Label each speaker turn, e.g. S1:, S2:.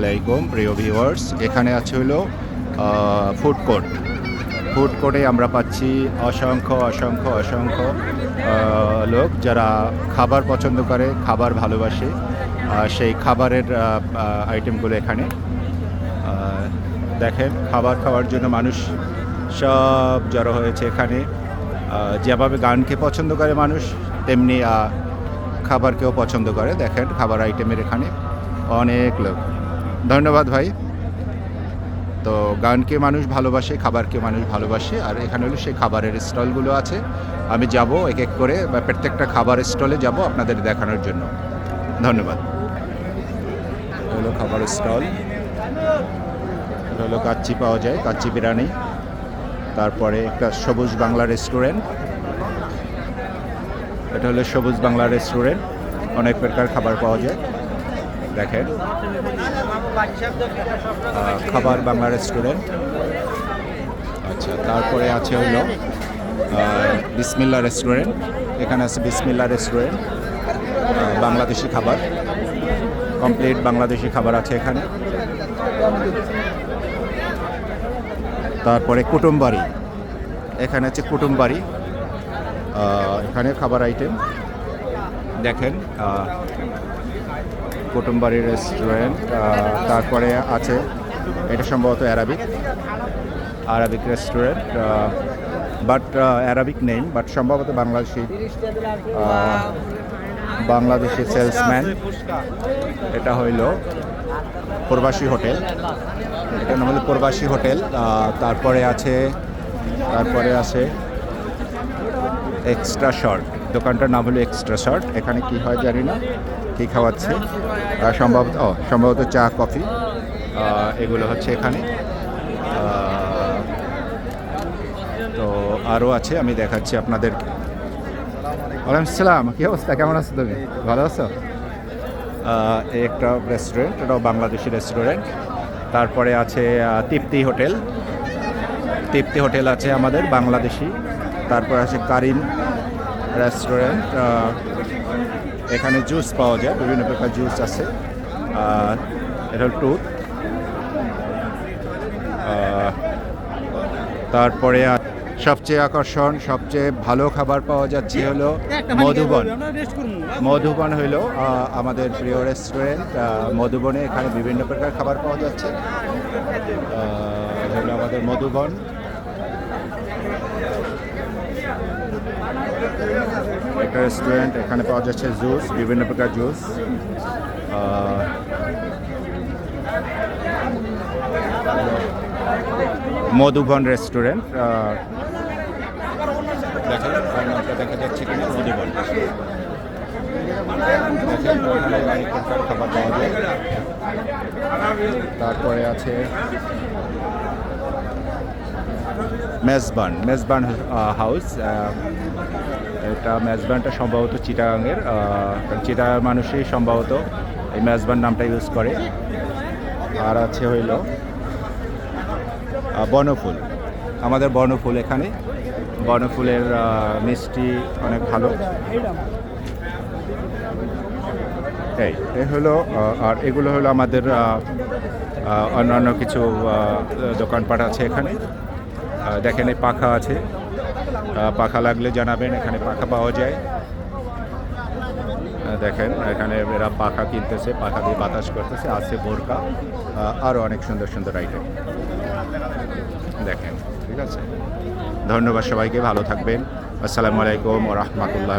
S1: আলাইকুম, প্রিয় ভিউয়ার্স এখানে আছে হলো ফুড কোর্ট ফুড কোর্টে আমরা পাচ্ছি অসংখ্য অসংখ্য অসংখ্য লোক যারা খাবার পছন্দ করে, খাবার ভালোবাসে। সেই খাবারের আইটেমগুলো এখানে। দেখেন, খাবার খাওয়ার জন্য মানুষ সব জড়ো হয়েছে এখানে। যেভাবে গানকে পছন্দ করে মানুষ, তেমনি খাবারকেও পছন্দ করে। দেখেন, খাবার আইটেমের এখানে অনেক লোক। ধন্যবাদ ভাই। তো গানকে মানুষ ভালোবাসে, খাবারকে মানুষ ভালোবাসে, আর এখানে হলো সেই খাবারের স্টলগুলো আছে। আমি যাব এক এক করে, বা প্রত্যেকটা খাবার স্টলে যাব আপনাদের দেখানোর জন্য। ধন্যবাদ। হলো খাবার স্টল। হলো কাচ্চি পাওয়া যায়, কাচ্চি বিরিয়ানি। তারপরে একটা সবুজ বাংলা রেস্টুরেন্ট। এটা হলো সবুজ বাংলা রেস্টুরেন্ট। অনেক প্রকার খাবার পাওয়া যায়। দেখেন। খাবার বাংলা রেস্টুরেন্ট। আচ্ছা তারপরে আছে হলো বিসমিল্লা রেস্টুরেন্ট। এখানে আছে বিসমিল্লা রেস্টুরেন্ট বাংলাদেশি খাবার। কমপ্লিট বাংলাদেশি খাবার আছে এখানে। তারপরে কুটুমবাড়ি। এখানে আছে কুটুমবাড়ি এখানে খাবার আইটেম দেখেন কুটুমবাড়ি রেস্টুরেন্ট তারপরে আছে, এটা সম্ভবত Arabic Arabic restaurant but Arabic name but সম্ভবত বাংলাদেশি বাংলাদেশি সেলসম্যান এটা হইল প্রবাসী হোটেল, এটা নাম হলো প্রবাসী হোটেল তারপরে আছে তারপরে আছে এক্সট্রা শর্ট দোকানটার নাম হলো এক্সট্রা শর্ট এখানে কি হয় জানি না, কি খাওয়াচ্ছে? সম্ভবত ও, সম্ভবত চা, কফি। এগুলো হচ্ছে এখানে। তো আরও আছে, আমি দেখাচ্ছি আপনাদের। ওয়ালাইকুম সালাম কী অবস্থা? কেমন আছো তুমি? ভালো আছো? একটা রেস্টুরেন্ট এটাও বাংলাদেশি রেস্টুরেন্ট তারপরে আছে তৃপ্তি হোটেল। তৃপ্তি হোটেল আছে আমাদের, বাংলাদেশি। তারপর আছে কারিম রেস্টুরেন্ট এখানে জুস পাওয়া যায়, বিভিন্ন প্রকার জুস আছে, আর এটা হল টুথ তারপরে সবচেয়ে আকর্ষণ, সবচেয়ে ভালো খাবার পাওয়া যাচ্ছে হলো মধুবন। মধুবন হইল আমাদের প্রিয় রেস্টুরেন্ট মধুবনে এখানে বিভিন্ন প্রকার খাবার পাওয়া যাচ্ছে। হলো আমাদের মধুবন। একটা রেস্টুরেন্ট এখানে পাওয়া যাচ্ছে জুস বিভিন্ন প্রকার জুস মধুবন রেস্টুরেন্ট দেখা যাচ্ছে তারপরে আছে মেজবান মেজবান হাউস এটা মেজবানটা সম্ভবত চিটাগাংয়ের আহ, কারণ চিটাগাং মানুষই সম্ভবত এই মেজবান নামটা ইউজ করে। আর আছে হইল বনফুল। আমাদের বনফুল এখানে। বনফুলের মিষ্টি অনেক ভালো। এই হলো আর এগুলো হলো আমাদের অন্যান্য কিছু দোকানপাট আছে এখানে। দেখেন এই পাখা আছে। পাখা লাগলে জানাবেন, এখানে পাখা পাওয়া যায়। দেখেন, এখানে এরা পাখা কিনতেছে, পাখা দিয়ে বাতাস করতেছে, আছে বোরকা আরও অনেক সুন্দর সুন্দর আইটেম দেখেন, ঠিক আছে? ধন্যবাদ সবাইকে, ভালো থাকবেন। আসসালামু আলাইকুম রহমতুল্লাহ